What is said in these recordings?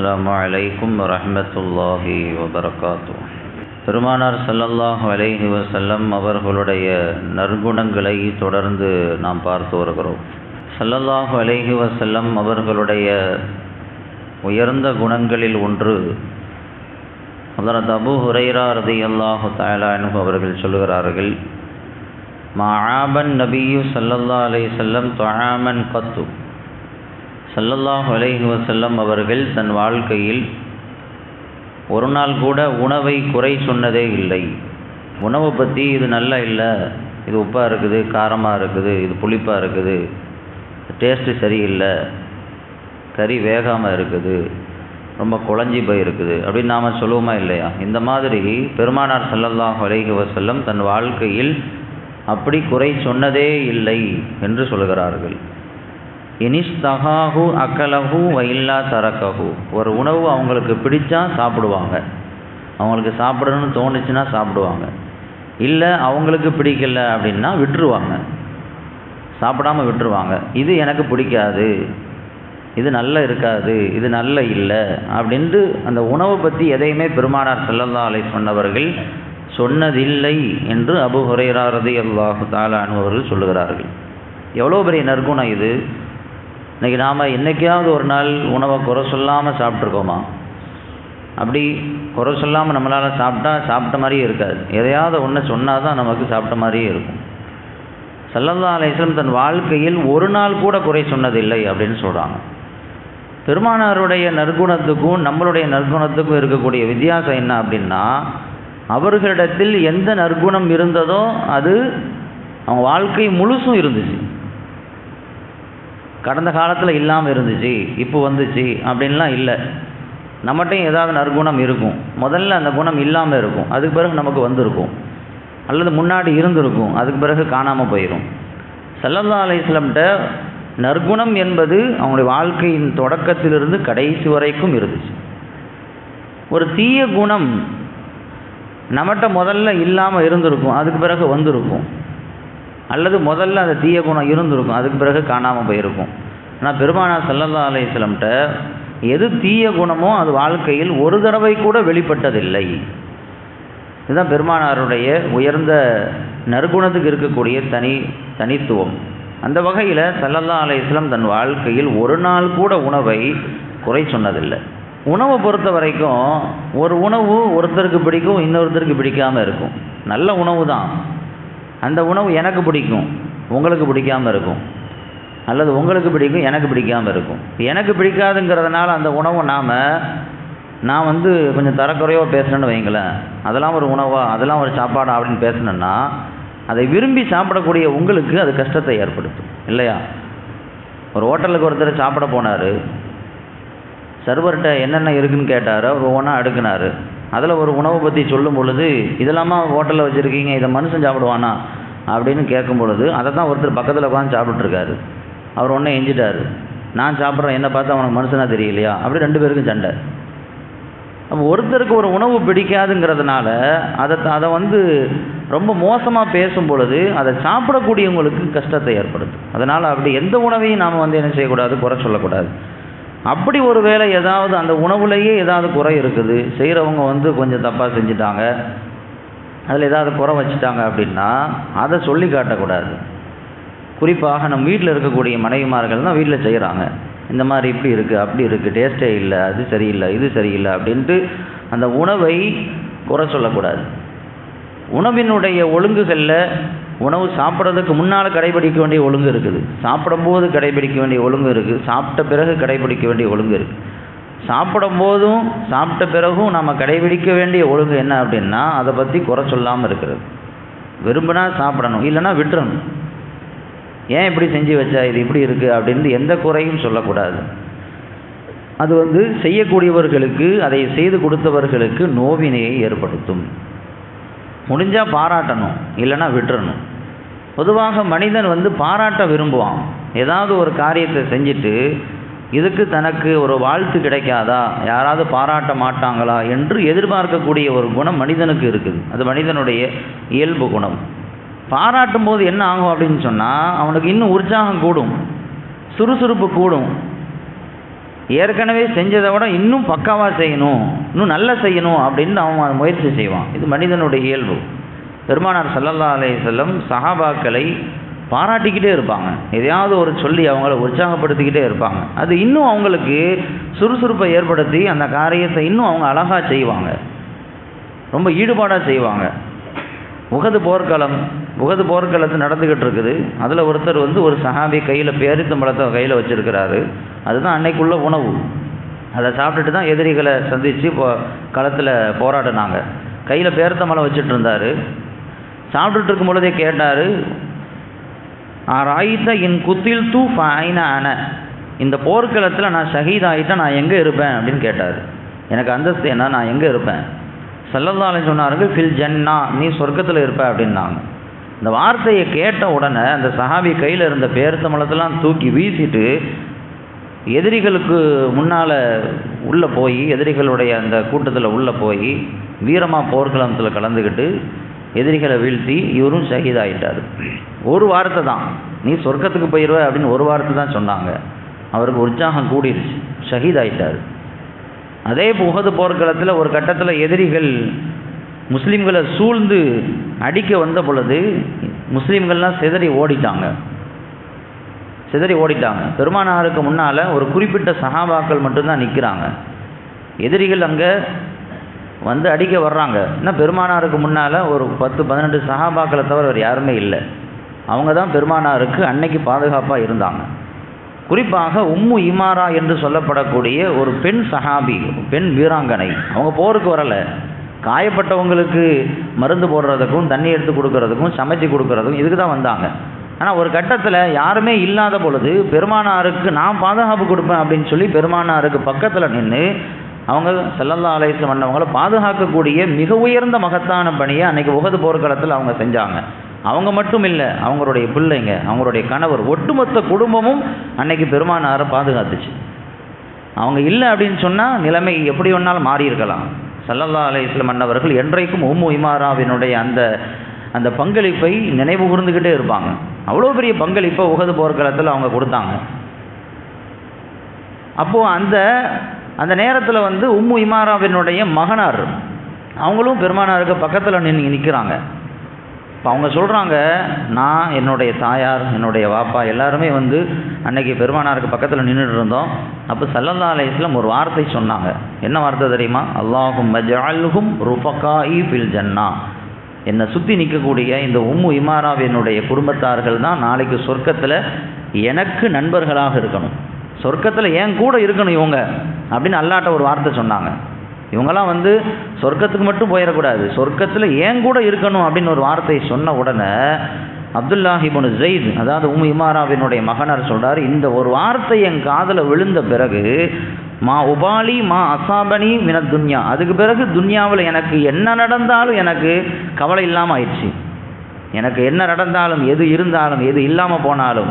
அஸ்லாம் வலைக்கும் வரமத்துல்லாஹி வபரகாத்து பெருமானார் சல்லல்லாஹ் அலைஹி வசல்லம் அவர்களுடைய நற்குணங்களை தொடர்ந்து நாம் பார்த்து வருகிறோம். சல்லல்லாஹு அலைஹி வசல்லம் அவர்களுடைய உயர்ந்த குணங்களில் ஒன்று அதனது தபு ஹுரைரா ரதி அல்லாஹு தாயலானு அவர்கள் சொல்கிறார்கள் மஹாபன் நபியு சல்லல்லா அலை செல்லம் தொஹாமன் கத்து. சல்லல்லாஹ் அலைஹி செல்லம் அவர்கள் தன் வாழ்க்கையில் ஒரு நாள் கூட உணவை குறை சொன்னதே இல்லை. உணவை பற்றி இது நல்லா இல்லை. இது உப்பாக இருக்குது காரமாக இருக்குது இது புளிப்பாக இருக்குது. டேஸ்ட்டு சரியில்லை. கறி வேகாமல் இருக்குது. ரொம்ப குழஞ்சி போயிருக்குது. அப்படின்னு நாம் சொல்லுவோமா இல்லையா? இந்த மாதிரி பெருமானார் சல்லல்லாஹ் அலைஹி வசல்லம் தன் வாழ்க்கையில் அப்படி குறை சொன்னதே இல்லை என்று சொல்கிறார்கள். இனிஸ்தகாஹு அக்கலஹு வயில்லா தரக்கஹு ஒரு உணவு அவங்களுக்கு பிடிச்சா சாப்பிடுவாங்க. அவங்களுக்கு சாப்பிடணும்னு தோணுச்சுன்னா சாப்பிடுவாங்க. இல்லை அவங்களுக்கு பிடிக்கல அப்படின்னா விட்டுருவாங்க. சாப்பிடாம விட்டுருவாங்க. இது எனக்கு பிடிக்காது. இது நல்ல இருக்காது. இது நல்ல இல்லை அப்படின்ட்டு அந்த உணவை பற்றி எதையுமே பெருமானார் ஸல்லல்லாஹு அலை சொன்னவர்கள் சொன்னதில்லை என்று அபு ஹுரைரா ரலியல்லாஹு அனுபவர்கள் அவர்கள் சொல்லுகிறார்கள். எவ்வளோ பெரிய நற்குணம் இது? இன்றைக்கி நாம் என்றைக்காவது ஒரு நாள் உணவை குறை சொல்லாமல் சாப்பிட்ருக்கோமா அப்படி குறை சொல்லாமல் நம்மளால் சாப்பிட்டா சாப்பிட்ட மாதிரியே இருக்காது. எதையாவது ஒன்று சொன்னால் தான் நமக்கு சாப்பிட்ட மாதிரியே இருக்கும். சல்லல்லா அலிஸ்லம் தன் வாழ்க்கையில் ஒரு நாள் கூட குறை சொன்னதில்லை அப்படின்னு சொல்கிறாங்க பெருமானாருடைய நற்குணத்துக்கும் நம்மளுடைய நற்குணத்துக்கும் இருக்கக்கூடிய வித்தியாசம் என்ன அப்படின்னா அவர்களிடத்தில் எந்த நற்குணம் இருந்ததோ அது அவங்க வாழ்க்கை முழுசும் இருந்துச்சு. கடந்த காலத்தில் இல்லாமல் இருந்துச்சு இப்போ வந்துச்சு அப்படின்லாம் இல்லை. நம்மகிட்டையும் ஏதாவது நற்குணம் இருக்கும். முதல்ல அந்த குணம் இல்லாமல் இருக்கும். அதுக்கு பிறகு நமக்கு வந்திருக்கும். அல்லது முன்னாடி இருந்திருக்கும். அதுக்கு பிறகு காணாமல் போயிடும் சல்லல்லா அலிஸ்லம்கிட்ட நற்குணம் என்பது அவங்களுடைய வாழ்க்கையின் தொடக்கத்திலிருந்து கடைசி வரைக்கும் இருந்துச்சு. ஒரு தீய குணம் நம்மகிட்ட முதல்ல இல்லாமல் இருந்திருக்கும். அதுக்கு பிறகு வந்திருக்கும். அல்லது முதல்ல அந்த தீய குணம் இருந்திருக்கும் அதுக்கு பிறகு காணாமல் போயிருக்கும். ஆனால் பெருமானார் சல்லல்லா அலிஸ்லம்கிட்ட எது தீய குணமோ அது வாழ்க்கையில் ஒரு தடவை கூட வெளிப்பட்டதில்லை. இதுதான் பெருமானாருடைய உயர்ந்த நற்குணத்துக்கு இருக்கக்கூடிய தனி தனித்துவம். அந்த வகையில் சல்லல்லா அலிஸ்லம் தன் வாழ்க்கையில் ஒரு நாள் கூட உணவை குறை சொன்னதில்லை. உணவை பொறுத்த வரைக்கும் ஒரு உணவு ஒருத்தருக்கு பிடிக்கும் இன்னொருத்தருக்கு பிடிக்காமல் இருக்கும். நல்ல உணவு தான் அந்த உணவு எனக்கு பிடிக்கும். உங்களுக்கு பிடிக்காமல் இருக்கும். அல்லது உங்களுக்கு பிடிக்கும் எனக்கு பிடிக்காமல் இருக்கும். எனக்கு பிடிக்காதுங்கிறதுனால அந்த உணவை நாம் நான் வந்து கொஞ்சம் தரக்குறையாக பேசுகிறேன்னு வைங்களேன். அதெல்லாம் ஒரு உணவா அதெல்லாம் ஒரு சாப்பாடா அப்படின்னு பேசுனேன்னா அதை விரும்பி சாப்பிடக்கூடிய உங்களுக்கு அது கஷ்டத்தை ஏற்படுத்தும். இல்லையா? ஒரு ஹோட்டலுக்கு ஒருத்தர் சாப்பிட போனார். சர்வர்கிட்ட என்னென்ன இருக்குன்னு கேட்டார். அவர் ஒவ்வொன்றா அடுக்கினார். அதில் ஒரு உணவை பற்றி சொல்லும் பொழுது இதெல்லாமா ஹோட்டலில் வச்சுருக்கீங்க? இதை மனுஷன் சாப்பிடுவானா? அப்படின்னு கேட்கும் பொழுது அதை தான் ஒருத்தர் பக்கத்தில் உட்காந்து சாப்பிட்ருக்காரு அவர் ஒன்றே எஞ்சிட்டார். நான் சாப்பிட்றேன். என்னை பார்த்தா அவனுக்கு மனுஷனாக தெரியலையா? அப்படி ரெண்டு பேருக்கும் சண்டை. அப்போ ஒருத்தருக்கு ஒரு உணவு பிடிக்காதுங்கிறதுனால அதை அதை வந்து ரொம்ப மோசமாக பேசும் பொழுது அதை சாப்பிடக்கூடியவங்களுக்கு கஷ்டத்தை ஏற்படுத்தும். அதனால் அப்படி எந்த உணவையும் நாம் வந்து என்ன செய்யக்கூடாது? குறை சொல்லக்கூடாது. அப்படி ஒரு வேளை ஏதாவது அந்த உணவுலேயே ஏதாவது குறை இருக்குது செய்கிறவங்க வந்து கொஞ்சம் தப்பாக செஞ்சுட்டாங்க அதில் ஏதாவது குறை வச்சுட்டாங்க அப்படின்னா அதை சொல்லி காட்டக்கூடாது. குறிப்பாக நம்ம வீட்டில் இருக்கக்கூடிய மனைவிமார்கள் தான் வீட்டில் செய்கிறாங்க இந்த மாதிரி இப்படி இருக்குது அப்படி இருக்குது டேஸ்ட்டே இல்லை அது சரியில்லை இது சரியில்லை அப்படின்ட்டு அந்த உணவை குறை சொல்லக்கூடாது. உணவினுடைய ஒழுங்குகளில் உணவு சாப்பிட்றதுக்கு முன்னால் கடைபிடிக்க வேண்டிய ஒழுங்கு இருக்குது. சாப்பிடும்போது கடைபிடிக்க வேண்டிய ஒழுங்கு இருக்குது. சாப்பிட்ட பிறகு கடைபிடிக்க வேண்டிய ஒழுங்கு இருக்குது சாப்பிடும் போதும் சாப்பிட்ட பிறகும் நம்ம கடைபிடிக்க வேண்டிய ஒழுங்கு என்ன அப்படின்னா அதை பற்றி குறை சொல்லாமல் இருக்கிறது. விரும்பினா சாப்பிடணும் இல்லைன்னா விட்டுறணும். ஏன் இப்படி செஞ்சு வச்சா இது இப்படி இருக்குது அப்படின்னு எந்த குறையும் சொல்லக்கூடாது. அது வந்து செய்யக்கூடியவர்களுக்கு அதை செய்து கொடுத்தவர்களுக்கு நோவினையை ஏற்படுத்தும். முடிஞ்சால் பாராட்டணும் இல்லைன்னா விட்டுறணும். பொதுவாக மனிதன் வந்து பாராட்ட விரும்புவான். ஏதாவது ஒரு காரியத்தை செஞ்சுட்டு இதுக்கு தனக்கு ஒரு வாழ்த்து கிடைக்காதா? யாராவது பாராட்ட மாட்டாங்களா? என்று எதிர்பார்க்கக்கூடிய ஒரு குணம் மனிதனுக்கு இருக்குது. அது மனிதனுடைய இயல்பு குணம். பாராட்டும் போது என்ன ஆகும் அப்படின்னு சொன்னால் அவனுக்கு இன்னும் உற்சாகம் கூடும். சுறுசுறுப்பு கூடும். ஏற்கனவே செஞ்சதை விட இன்னும் பக்காவாக செய்யணும் இன்னும் நல்லா செய்யணும் அப்படின்னு அவன் முயற்சி செய்வான். இது மனிதனுடைய இயல்பு. பெருமானார் சல்லல்லா அலைஹி செல்லம் சஹாபாக்களை பாராட்டிக்கிட்டே இருப்பாங்க. எதையாவது ஒரு சொல்லி அவங்கள உற்சாகப்படுத்திக்கிட்டே இருப்பாங்க. அது இன்னும் அவங்களுக்கு சுறுசுறுப்பை ஏற்படுத்தி அந்த காரியத்தை இன்னும் அவங்க அழகாக செய்வாங்க. ரொம்ப ஈடுபாடாக செய்வாங்க. உகது போர்க்களம் உகது போர்க்களத்து நடந்துக்கிட்டு இருக்குது. அதில் ஒருத்தர் வந்து ஒரு சஹாபி கையில் பேரித்தம்பழத்தை கையில் வச்சுருக்கிறாரு. அதுதான் அன்னைக்குள்ள உணவு. அதை சாப்பிட்டுட்டு தான் எதிரிகளை சந்தித்து இப்போ களத்தில் போராடினாங்க. கையில் பேரித்தம்பழம் வச்சுட்டு இருந்தார். சாப்பிட்டுட்டு இருக்கும் பொழுதே கேட்டார் ராயித்த என் குத்தில் தூ ஃபைன அன. இந்த போர்க்களத்தில் நான் ஷஹீத் ஆகிட்டேன் நான் எங்கே இருப்பேன்? அப்படின்னு கேட்டார். எனக்கு அந்தஸ்து என்ன? நான் எங்கே இருப்பேன்? சல்லல்லாலே சொன்னாருங்க ஃபில் ஜன்னா நீ சொர்க்கத்தில் இருப்ப அப்படின்னாங்க. இந்த வார்த்தையை கேட்ட உடனே அந்த சஹாபி கையில் இருந்த பேருத்தமலத்தெல்லாம் தூக்கி வீசிட்டு எதிரிகளுக்கு முன்னால் உள்ளே போய் எதிரிகளுடைய அந்த கூட்டத்தில் உள்ளே போய் வீரமாக போர்க்களத்தில் கலந்துக்கிட்டு எதிரிகளை வீழ்த்தி இவரும் ஷஹீதாயிட்டார். ஒரு வார்த்தை தான். நீ சொர்க்கத்துக்கு போயிடுவ அப்படின்னு ஒரு வார்த்தை தான் சொன்னாங்க. அவருக்கு உற்சாகம் கூடிருச்சு. ஷஹீதாயிட்டார். அதே புகது போர்க்களத்தில் ஒரு கட்டத்தில் எதிரிகள் முஸ்லீம்களை சூழ்ந்து அடிக்க வந்த பொழுது முஸ்லீம்கள்லாம் சிதறி ஓடிட்டாங்க. சிதறி ஓடிட்டாங்க. பெருமானாருக்கு முன்னால் ஒரு குறிப்பிட்ட சகாபாக்கள் மட்டும்தான் நிற்கிறாங்க எதிரிகள் அங்கே வந்து அடிக்க வர்றாங்க. இன்னும் பெருமானாருக்கு முன்னால் ஒரு பத்து பதினெட்டு சகாபாக்களை தவிர வேறு யாருமே இல்லை. அவங்க தான் பெருமானாருக்கு அன்னைக்கு பாதுகாப்பாக இருந்தாங்க. குறிப்பாக உம்மு இமாரா என்று சொல்லப்படக்கூடிய ஒரு பெண் சஹாபி பெண் வீராங்கனை. அவங்க போருக்கு வரலை. காயப்பட்டவங்களுக்கு மருந்து போடுறதுக்கும் தண்ணி எடுத்து கொடுக்கறதுக்கும் சமைச்சு கொடுக்கறதுக்கும் இதுக்கு தான் வந்தாங்க. ஆனால் ஒரு கட்டத்தில் யாருமே இல்லாத பொழுது பெருமானாருக்கு நான் பாதுகாப்பு கொடுப்பேன் அப்படின்னு சொல்லி பெருமானாருக்கு பக்கத்தில் நின்று அவங்க செல்லல்லா அலையம் பண்ணவங்களை பாதுகாக்கக்கூடிய மிக உயர்ந்த மகத்தான பணியை அன்னைக்கு உகது போர்க்களத்தில் அவங்க செஞ்சாங்க. அவங்க மட்டும் இல்லை அவங்களுடைய பிள்ளைங்க அவங்களுடைய கணவர் ஒட்டுமொத்த குடும்பமும் அன்னைக்கு பெருமானாரை பாதுகாத்துச்சு. அவங்க இல்லை அப்படின்னு சொன்னால் நிலைமை எப்படி வேணாலும் மாறி இருக்கலாம். சல்லல்லா அலையம் மன்னவர்கள் என்றைக்கும் உம்மு இமாராவினுடைய அந்த அந்த பங்களிப்பை நினைவு கூர்ந்துக்கிட்டே இருப்பாங்க. அவ்வளோ பெரிய பங்களிப்பை உகது போர்க்களத்தில் அவங்க கொடுத்தாங்க. அப்போது அந்த அந்த நேரத்தில் வந்து உம்மு இமாராவினுடைய மகனார் அவங்களும் பெருமானாருக்கு பக்கத்தில் நின்று நிற்கிறாங்க இப்போ அவங்க சொல்கிறாங்க நான் என்னுடைய தாயார் என்னுடைய வாப்பா எல்லாருமே வந்து அன்னைக்கு பெருமானாருக்கு பக்கத்தில் நின்றுட்டு இருந்தோம். அப்போ சல்லல்லா அலையம் ஒரு வார்த்தை சொன்னாங்க. என்ன வார்த்தை தெரியுமா? அல்லாஹும் மஜாலுகும் ருஃபகாயி பில் ஜன்னா. என்னை சுற்றி நிற்கக்கூடிய இந்த உம்மு இமாராவினுடைய குடும்பத்தார்கள் தான் நாளைக்கு சொர்க்கத்தில் எனக்கு நண்பர்களாக இருக்கணும். சொர்க்கத்தில் ஏன் கூட இருக்கணும் இவங்க அப்படின்னு அல்லாட்ட ஒரு வார்த்தை சொன்னாங்க. இவங்கெல்லாம் வந்து சொர்க்கத்துக்கு மட்டும் போயிடக்கூடாது. சொர்க்கத்தில் ஏன் கூட இருக்கணும் அப்படின்னு ஒரு வார்த்தையை சொன்ன உடனே அப்துல்லாஹிபுன் ஜெயித் அதாவது உம் இமாராவினுடைய மகனார் சொல்கிறார் இந்த ஒரு வார்த்தை என் காதில் விழுந்த பிறகு மா உபாலி மா அசாபனி மின துன்யா. அதுக்கு பிறகு துன்யாவில் எனக்கு என்ன நடந்தாலும் எனக்கு கவலை இல்லாமல் ஆயிடுச்சு. எனக்கு என்ன நடந்தாலும் எது இருந்தாலும் எது இல்லாமல் போனாலும்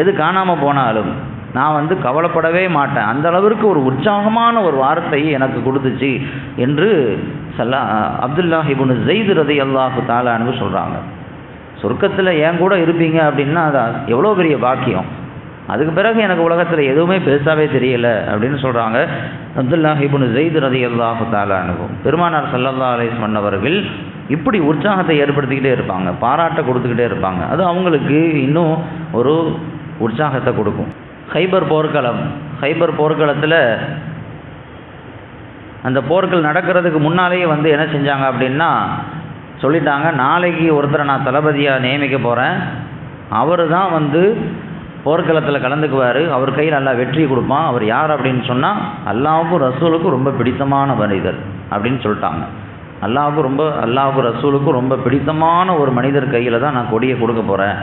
எது காணாமல் போனாலும் நான் வந்து கவலைப்படவே மாட்டேன். அந்த அளவிற்கு ஒரு உற்சாகமான ஒரு வார்த்தை எனக்கு கொடுத்துச்சு என்று சல்லா அப்துல்லாஹிபுன் ஜெயிது ரதி அல்லாஹு தாலான்னு சொல்கிறாங்க சொர்க்கத்தில் ஏன் கூட இருப்பீங்க அப்படின்னா அது எவ்வளோ பெரிய பாக்கியம். அதுக்கு பிறகு எனக்கு உலகத்தில் எதுவுமே பெருசாகவே தெரியலை அப்படின்னு சொல்கிறாங்க அப்துல்லாஹிபுன் ஜெயிது ரதி அல்லாஹு தாலானுக்கும் பெருமானார் சல்லல்லா அலிஸ் மன்னவர்கள் இப்படி உற்சாகத்தை ஏற்படுத்திக்கிட்டே இருப்பாங்க பாராட்டை கொடுத்துக்கிட்டே இருப்பாங்க. அது அவங்களுக்கு இன்னும் ஒரு உற்சாகத்தை கொடுக்கும். ஹைபர் போர்க்களம். ஹைபர் போர்க்களத்தில் அந்த போர்கள் நடக்கிறதுக்கு முன்னாலேயே வந்து என்ன செஞ்சாங்க அப்படின்னா சொல்லிட்டாங்க நாளைக்கு ஒருத்தரை நான் தளபதியாக நியமிக்க போகிறேன் அவர் தான் வந்து போர்க்களத்தில் கலந்துக்குவார். அவர் கையில் நல்லா வெற்றி கொடுப்பான். அவர் யார்? அப்படின்னு சொன்னால் அல்லாவுக்கும் ரசூலுக்கும் ரொம்ப பிடித்தமான மனிதர். அப்படின்னு சொல்லிட்டாங்க. அல்லாவுக்கும் ரொம்ப அல்லாவுக்கும் ரசூலுக்கும் ரொம்ப பிடித்தமான ஒரு மனிதர் கையில் தான் நான் கொடியை கொடுக்க போகிறேன்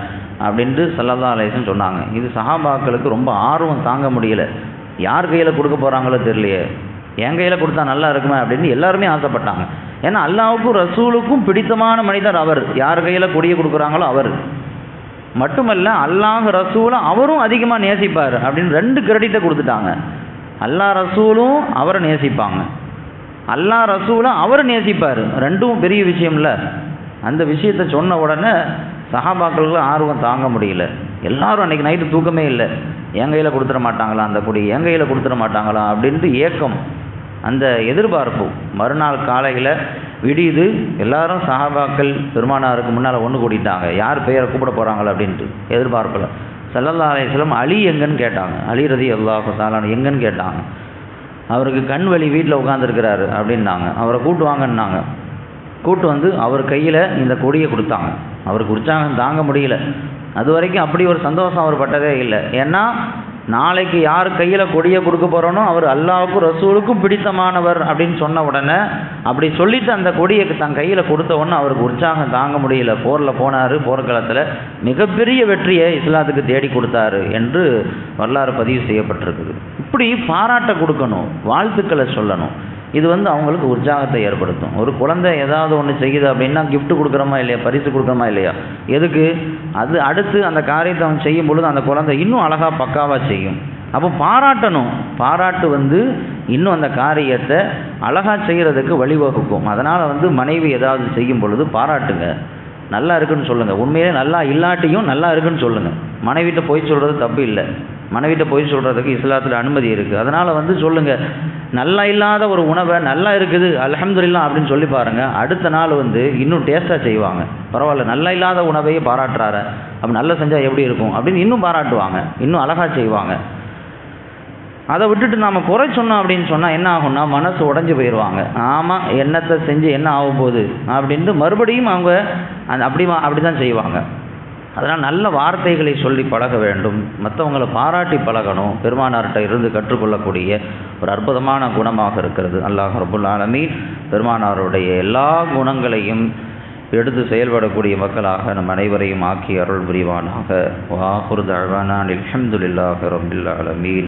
அப்படின்ட்டு சல்லல்லா அலேசன் சொன்னாங்க. இது சஹாபாக்களுக்கு ரொம்ப ஆர்வம் தாங்க முடியல. யார் கையில் கொடுக்க போகிறாங்களோ தெரியலையே. என் கையில் கொடுத்தா நல்லா இருக்குமே அப்படின்னு எல்லாருமே ஆசைப்பட்டாங்க. ஏன்னா அல்லாவுக்கும் ரசூலுக்கும் பிடித்தமான மனிதர் அவர். யார் கையில் கொடியை கொடுக்குறாங்களோ அவர். மட்டுமல்ல அல்லாஹ் ரசூலும் அவரும் அதிகமாக நேசிப்பார் அப்படின்னு ரெண்டு கிரெடிட்டை கொடுத்துட்டாங்க. அல்லா ரசூலும் அவரை நேசிப்பாங்க. அல்லா ரசூலும் அவரை நேசிப்பார். ரெண்டும் பெரிய விஷயம்ல. அந்த விஷயத்தை சொன்ன உடனே சஹாபாக்களுக்கு ஆர்வம் தாங்க முடியல. எல்லாரும் அன்றைக்கி நைட்டு தூக்கமே இல்லை. என் கையில் கொடுத்துட மாட்டாங்களா அந்த கொடி? என் கையில் கொடுத்துட மாட்டாங்களா? அப்படின்ட்டு ஏக்கம். அந்த எதிர்பார்ப்பு. மறுநாள் காலையில் விடியுது. எல்லாரும் சஹாபாக்கள் பெருமானாருக்கு முன்னால் ஒன்று கூட்டிட்டாங்க யார் பெயரை கூப்பிட போகிறாங்களா அப்படின்ட்டு எதிர்பார்ப்பில் சல்லல்லா அலையம் அலி எங்கன்னு கேட்டாங்க. அலி ரதி அல்லாஹு தாலான் எங்கன்னு கேட்டாங்க. அவருக்கு கண் வலி வீட்டில் உட்காந்துருக்கிறாரு அப்படின்னாங்க. அவரை கூட்டு வாங்கன்னாங்க. கூட்டு வந்து அவர் கையில் இந்த கொடியை கொடுத்தாங்க. அவருக்கு உற்சாகம் தாங்க முடியல. அது வரைக்கும் அப்படி ஒரு சந்தோஷம் அவர் பட்டதே இல்லை. ஏன்னா நாளைக்கு யார் கையில் கொடியை கொடுக்க போகிறோனோ அவர் அல்லாவுக்கும் ரசூலுக்கும் பிடித்தமானவர் அப்படின்னு சொன்ன உடனே அப்படி சொல்லிட்டு அந்த கொடியை தன் கையில் கொடுத்த உடனே அவருக்கு உற்சாகம் தாங்க முடியல. போரில் போனார் போர்க்களத்தில் மிகப்பெரிய வெற்றியை இஸ்லாத்துக்கு தேடி கொடுத்தாரு என்று வரலாறு பதிவு செய்யப்பட்டிருக்குது. இப்படி பாராட்ட கொடுக்கணும் வாழ்த்துக்களை சொல்லணும். இது வந்து அவங்களுக்கு உற்சாகத்தை ஏற்படுத்தும். ஒரு குழந்தை ஏதாவது ஒன்று செய்யுது அப்படின்னா கிஃப்ட் கொடுக்குறோமா இல்லையா? பரிசு கொடுக்குறோமா இல்லையா? எதுக்கு? அது அடுத்து அந்த காரியத்தை அவன் செய்யும் பொழுது அந்த குழந்தை இன்னும் அழகாக பக்காவாக செய்யும். அப்போ பாராட்டணும். பாராட்டு வந்து இன்னும் அந்த காரியத்தை அழகாக செய்கிறதுக்கு வழிவகுக்கும். அதனால் வந்து மனைவி ஏதாவது செய்யும் பொழுது பாராட்டுங்க. நல்லா இருக்குன்னு சொல்லுங்கள் உண்மையிலே நல்லா இல்லாட்டியும் நல்லா இருக்குன்னு சொல்லுங்கள் மனைவிட்ட போய் சொல்கிறது தப்பு இல்லை. மனைவிட்ட போய் சொல்கிறதுக்கு இஸ்லாத்தில் அனுமதி இருக்குது அதனால் வந்து சொல்லுங்கள் நல்லா இல்லாத ஒரு உணவை நல்லா இருக்குது அல்ஹம்துலில்லாஹ் அப்படின்னு சொல்லி பாருங்கள் அடுத்த நாள் வந்து இன்னும் டேஸ்ட்டாக செய்வாங்க. பரவாயில்ல நல்லா இல்லாத உணவையே பாராட்டுறாரு. அப்போ நல்லா செஞ்சால் எப்படி இருக்கும்? அப்படின்னு இன்னும் பாராட்டுவாங்க. இன்னும் அழகாக செய்வாங்க. அதை விட்டுட்டு நாம் குறை சொன்னோம் அப்படின்னு சொன்னால் என்ன ஆகும்னா மனசு உடஞ்சி போயிடுவாங்க ஆமாம் என்னத்தை செஞ்சு என்ன ஆகும் போகுது? அப்படின்ட்டு மறுபடியும் அவங்க அப்படி அப்படி தான் செய்வாங்க. அதனால் நல்ல வார்த்தைகளை சொல்லி பழக வேண்டும். மற்றவங்களை பாராட்டி பழகணும். பெருமானார்கிட்ட இருந்து கற்றுக்கொள்ளக்கூடிய ஒரு அற்புதமான குணமாக இருக்கிறது. அல்லாஹ் ரபுல் ஆலமீன் பெருமானாருடைய எல்லா குணங்களையும் எடுத்து செயல்படக்கூடிய மக்களாக நம் அனைவரையும் ஆக்கி அருள் புரிவானாக. வாஹுர் தழ்வானான் அலமதுல்லாஹ் ரபுல் ஆலமீன்.